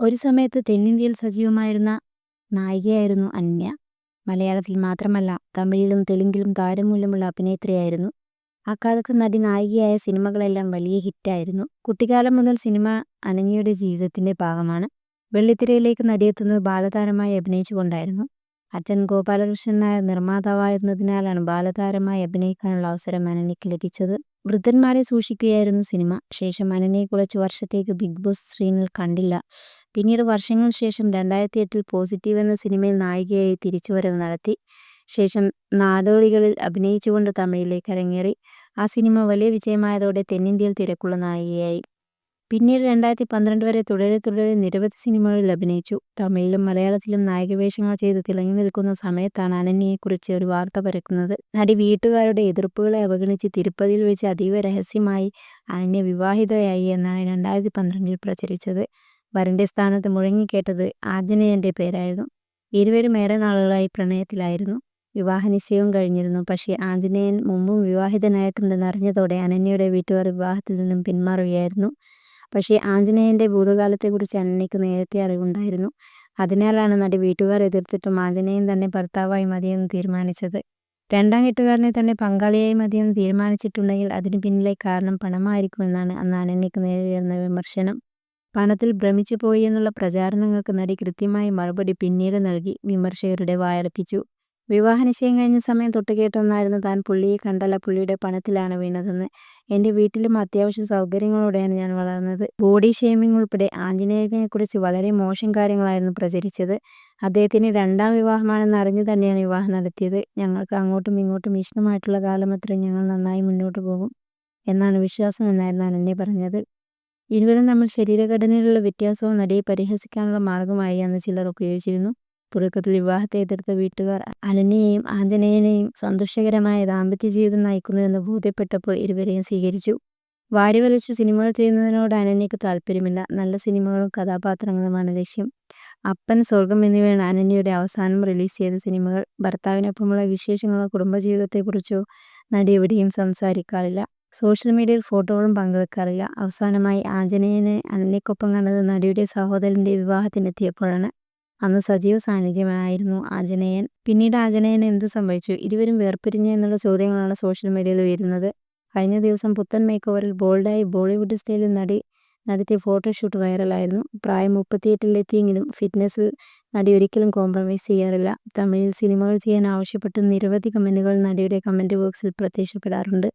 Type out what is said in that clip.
ഒരു സമയത്ത് തെന്നിന്ത്യയിൽ സജീവമായിരുന്ന നായികയായിരുന്നു അന്യ. മലയാളത്തിൽ മാത്രമല്ല തമിഴിലും തെലുങ്കിലും താരമൂല്യമുള്ള അഭിനേത്രിയായിരുന്നു. അക്കാലത്ത് നടി നായികയായ സിനിമകളെല്ലാം വലിയ ഹിറ്റായിരുന്നു. കുട്ടിക്കാലം മുതൽ സിനിമ അനന്യയുടെ ജീവിതത്തിന്റെ ഭാഗമാണ്. വെള്ളിത്തിരയിലേക്ക് നടിയെത്തുന്നത് ബാലതാരമായി അഭിനയിച്ചുകൊണ്ടായിരുന്നു. അച്ഛൻ ഗോപാലകൃഷ്ണൻ നായർ നിർമ്മാതാവായിരുന്നതിനാലാണ് ബാലതാരമായി അഭിനയിക്കാനുള്ള അവസരം അനന്യയ്ക്ക് ലഭിച്ചത്. വൃദ്ധന്മാരെ സൂക്ഷിക്കുകയായിരുന്നു സിനിമ. ശേഷം അനന്യയെ കുറച്ച് വർഷത്തേക്ക് ബിഗ് ബോസ് സ്ക്രീനിൽ കണ്ടില്ല. പിന്നീട് വർഷങ്ങൾക്ക് ശേഷം രണ്ടായിരത്തി എട്ടിൽ പോസിറ്റീവ് എന്ന സിനിമയിൽ നായികയായി തിരിച്ചുവരവ് നടത്തി. ശേഷം നാടോടികളിൽ അഭിനയിച്ചുകൊണ്ട് തമിഴിലേക്ക് അരങ്ങേറി. ആ സിനിമ വലിയ വിജയമായതോടെ തെന്നിന്ത്യയിൽ തിരക്കുള്ള നായികയായി. പിന്നീട് രണ്ടായിരത്തി പന്ത്രണ്ട് വരെ തുടരെ തുടരെ നിരവധി സിനിമകളിൽ അഭിനയിച്ചു. തമിഴിലും മലയാളത്തിലും നായകവേഷങ്ങൾ ചെയ്ത് തിളങ്ങി നിൽക്കുന്ന സമയത്താണ് അനന്യയെക്കുറിച്ച് ഒരു വാർത്ത പരക്കുന്നത്. നടി വീട്ടുകാരുടെ എതിർപ്പുകളെ അവഗണിച്ച് തിരുപ്പതിയിൽ വെച്ച് അതീവ രഹസ്യമായി അനന്യ വിവാഹിതയായി എന്നാണ് രണ്ടായിരത്തി പന്ത്രണ്ടിൽ പ്രചരിച്ചത്. വരന്റെ സ്ഥാനത്ത് മുഴങ്ങിക്കേട്ടത് ആഞ്ജനേയന്റെ പേരായിരുന്നു. ഇരുവരും ഏറെ നാളുകളായി പ്രണയത്തിലായിരുന്നു. വിവാഹ നിശ്ചയവും കഴിഞ്ഞിരുന്നു. പക്ഷേ ആഞ്ജനേയൻ മുമ്പും വിവാഹിതനായിട്ടുണ്ടെന്ന് അറിഞ്ഞതോടെ അനന്യയുടെ വീട്ടുകാർ വിവാഹത്തിൽ നിന്നും പിന്മാറുകയായിരുന്നു. പക്ഷേ ആഞ്ജനേയന്റെ ഭൂതകാലത്തെക്കുറിച്ച് അനന്യയ്ക്ക് നേരത്തെ അറിവുണ്ടായിരുന്നു. അതിനാലാണ് നടി വീട്ടുകാർ എതിർത്തിട്ടും ആഞ്ജനേയൻ തന്നെ ഭർത്താവായി മതിയെന്ന് തീരുമാനിച്ചത്. രണ്ടാം കെട്ടുകാരനെ തന്നെ പങ്കാളിയായി മതിയെന്ന് തീരുമാനിച്ചിട്ടുണ്ടെങ്കിൽ അതിന് പിന്നിലെ കാരണം പണമായിരിക്കുമെന്നാണ് അന്ന് അനന്യയ്ക്ക് നേരെ ഉയർന്ന വിമർശനം. പണത്തിൽ ഭ്രമിച്ചു പോയി എന്നുള്ള പ്രചാരണങ്ങൾക്ക് നടി കൃത്യമായി മറുപടി പിന്നീട് നൽകി വിമർശകരുടെ വായടപ്പിച്ചു. വിവാഹനിശ്ചയം കഴിഞ്ഞ സമയം തൊട്ട് കേട്ടൊന്നായിരുന്നു താൻ പുള്ളിയെ കണ്ടല്ല പുള്ളിയുടെ പണത്തിലാണ് വീണതെന്ന്. എന്റെ വീട്ടിലും അത്യാവശ്യ സൗകര്യങ്ങളോടെയാണ് ഞാൻ വളർന്നത്. ബോഡി ഷേമിംഗ് ഉൾപ്പെടെ ആഞ്ജനേയനെക്കുറിച്ച് വളരെ മോശം കാര്യങ്ങളായിരുന്നു പ്രചരിച്ചത്. അദ്ദേഹത്തിന് രണ്ടാം വിവാഹമാണെന്ന് അറിഞ്ഞു തന്നെയാണ് വിവാഹം നടത്തിയത്. ഞങ്ങൾക്ക് അങ്ങോട്ടും ഇങ്ങോട്ടും ഇഷ്ടമായിട്ടുള്ള കാലം ഞങ്ങൾ നന്നായി മുന്നോട്ട് പോകും എന്നാണ് വിശ്വാസം എന്നായിരുന്നു അനന്യ പറഞ്ഞത്. ഇരുവരും നമ്മൾ ശരീരഘടനയിലുള്ള വ്യത്യാസവും നടിയെ പരിഹസിക്കാനുള്ള മാർഗമായി അന്ന് ചിലർ ഉപയോഗിച്ചിരുന്നു. തുടക്കത്തിൽ വിവാഹത്തെ എതിർത്ത വീട്ടുകാർ അലനെയും ആഞ്ജനേയനെയും സന്തോഷകരമായ ദാമ്പത്യ ജീവിതം നയിക്കുന്നുവെന്ന് ബോധ്യപ്പെട്ടപ്പോൾ ഇരുവരെയും സ്വീകരിച്ചു. വാരിവലിച്ച് സിനിമകൾ ചെയ്യുന്നതിനോട് അനന്യയ്ക്ക് താല്പര്യമില്ല. നല്ല സിനിമകളും കഥാപാത്രങ്ങളുമാണ് ലക്ഷ്യം. അപ്പൻ സ്വർഗം എന്നിവയാണ് അനന്യയുടെ അവസാനം റിലീസ് ചെയ്ത സിനിമകൾ. ഭർത്താവിനൊപ്പമുള്ള വിശേഷങ്ങളോ കുടുംബജീവിതത്തെക്കുറിച്ചോ നടി എവിടെയും സംസാരിക്കാറില്ല. സോഷ്യൽ മീഡിയയിൽ ഫോട്ടോകളും പങ്കുവെക്കാറില്ല. അവസാനമായി ആഞ്ജനേയനെ അനന്യക്കൊപ്പം കണ്ടത് നടിയുടെ സഹോദരന്റെ വിവാഹത്തിനെത്തിയപ്പോഴാണ്. അന്ന് സജീവ സാന്നിധ്യമായിരുന്നു ആഞ്ജനേയൻ. പിന്നീട് ആഞ്ജനേയൻ എന്ത് സംഭവിച്ചു? ഇരുവരും വേർപിരിഞ്ഞു എന്നുള്ള ചോദ്യങ്ങളാണ് സോഷ്യൽ മീഡിയയിൽ ഉയരുന്നത്. കഴിഞ്ഞ ദിവസം പുത്തൻ മേക്ക് ഓവറിൽ ബോൾഡായി ബോളിവുഡ് സ്റ്റൈലിൽ നടി നടത്തിയ ഫോട്ടോഷൂട്ട് വൈറലായിരുന്നു. പ്രായം മുപ്പത്തിയെട്ടിലെത്തിയെങ്കിലും ഫിറ്റ്നസ് നടി ഒരിക്കലും കോംപ്രമൈസ് ചെയ്യാറില്ല. തമിഴിൽ സിനിമകൾ ചെയ്യാൻ ആവശ്യപ്പെട്ട് നിരവധി കമന്റുകൾ നടിയുടെ കമന്റ് ബോക്സിൽ പ്രത്യക്ഷപ്പെടാറുണ്ട്.